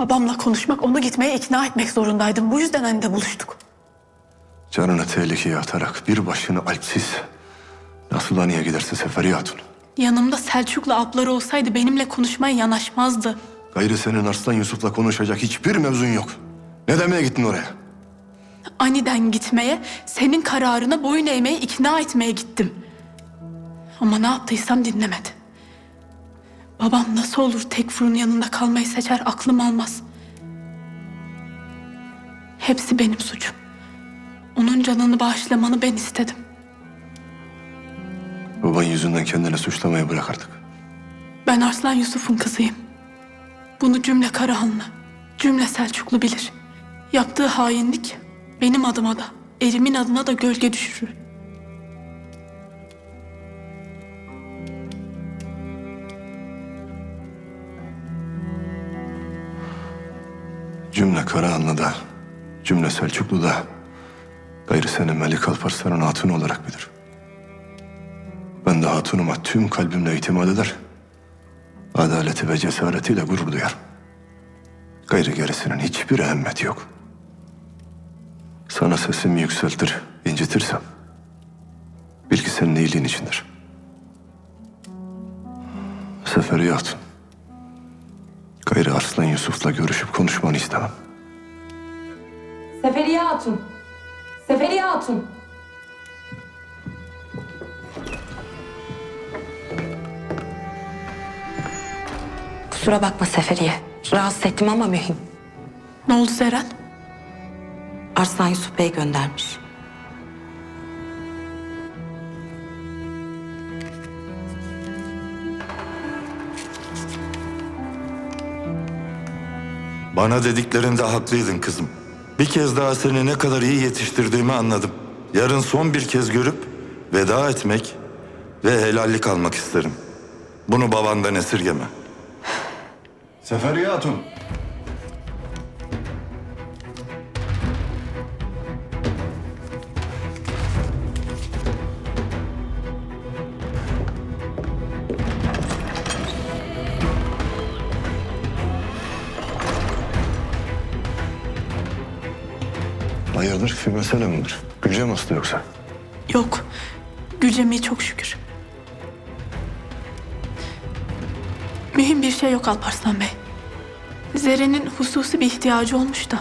Babamla konuşmak, onu gitmeye ikna etmek zorundaydım. Bu yüzden annemle buluştuk. Canını tehlikeye atarak bir başını alpsiz. Nasıl da niye gidersin Seferiye Hatun? Yanımda Selçuk'la abları olsaydı benimle konuşmaya yanaşmazdı. Gayrı senin Arslan Yusuf'la konuşacak hiçbir mevzun yok. Ne demeye gittin oraya? Aniden gitmeye, senin kararına boyun eğmeye ikna etmeye gittim. Ama ne yaptıysam dinlemedi. Babam nasıl olur Tekfur'un yanında kalmayı seçer aklım almaz. Hepsi benim suçum. Onun canını bağışlamanı ben istedim. Baban yüzünden kendini suçlamayı bırak artık. Ben Arslan Yusuf'un kızıyım. Bunu cümle Karahanlı, cümle Selçuklu bilir. Yaptığı hainlik benim adıma da, erimin adına da gölge düşürür. Cümle Karahanlı da, cümle Selçuklu da gayrı seni Melik Alparslan'ın hatunu olarak bilir. Ben de hatunuma tüm kalbimle itimat eder. Adaleti ve cesaretiyle gurur duyar. Gayrı gerisinin hiçbir ehemmeti yok. Sana sesimi yükseltir, incitirsem bil ki senin iyiliğin içindir. Seferiye Hatun. Gayrı Arslan Yusuf'la görüşüp konuşmanı istemem. Seferiye Hatun. Seferiye Hatun. Kusura bakma Seferiye. Rahatsız ettim ama mühim. Ne oldu Zeren? Arslan Yusuf Bey göndermiş. Bana dediklerinde haklıydın kızım. Bir kez daha seni ne kadar iyi yetiştirdiğimi anladım. Yarın son bir kez görüp veda etmek ve helallik almak isterim. Bunu babandan esirgeme. Seferiye Hatun. Hayırdır bir mesele midir? Gülce mi hasta yoksa? Yok. Gülcem'i çok şükür. Mühim bir şey yok Alparslan Bey. Zeren'in hususi bir ihtiyacı olmuş da